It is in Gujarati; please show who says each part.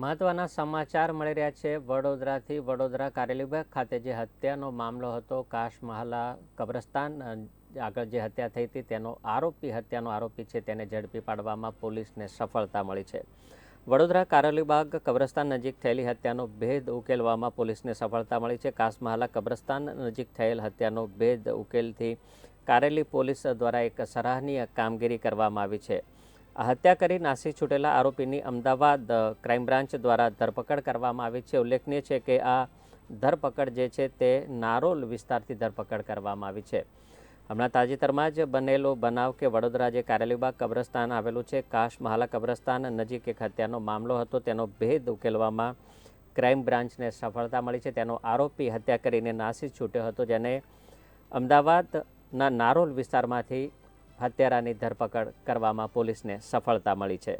Speaker 1: મહત્વના સમાચાર મળી રહ્યા છે. વડોદરાથી વડોદરા કારેલીબાગ ખાતે જે હત્યાનો મામલો હતો કાશ મહાલા કબ્રસ્તાન આગળ જે હત્યા થઈ હતી તેનો આરોપી, હત્યાનો આરોપી છે તેને ઝડપી પાડવામાં પોલીસને સફળતા મળી છે. વડોદરા કારેલીબાગ કબ્રસ્તાન નજીક થયેલી હત્યાનો ભેદ ઉકેલવામાં પોલીસને સફળતા મળી છે. કાશ મહાલા કબ્રસ્તાન નજીક થયેલ હત્યાનો ભેદ ઉકેલથી કારેલી પોલીસ દ્વારા એક સરાહનીય કામગીરી કરવામાં આવી છે. હત્યા કરી નાસી છૂટેલા આરોપીની અમદાવાદ ક્રાઇમ બ્રાન્ચ દ્વારા ધરપકડ કરવામાં આવી છે. ઉલ્લેખનીય છે કે આ ધરપકડ જે છે તે નારોલ વિસ્તારથી ધરપકડ કરવામાં આવી છે. હમણાં તાજેતરમાં જ બનેલો બનાવ કે વડોદરા જે કારેલીબાગ કબ્રસ્તાન આવેલું છે, કાશ મહાલા કબ્રસ્તાન નજીક એક હત્યાનો મામલો હતો, તેનો ભેદ ઉકેલવામાં ક્રાઇમ બ્રાન્ચને સફળતા મળી છે. તેનો આરોપી હત્યા કરીને નાસી છૂટ્યો હતો, જેને અમદાવાદના નારોલ વિસ્તારમાંથી હત્યારાની ધરપકડ કરવામાં પોલીસને સફળતા મળી છે.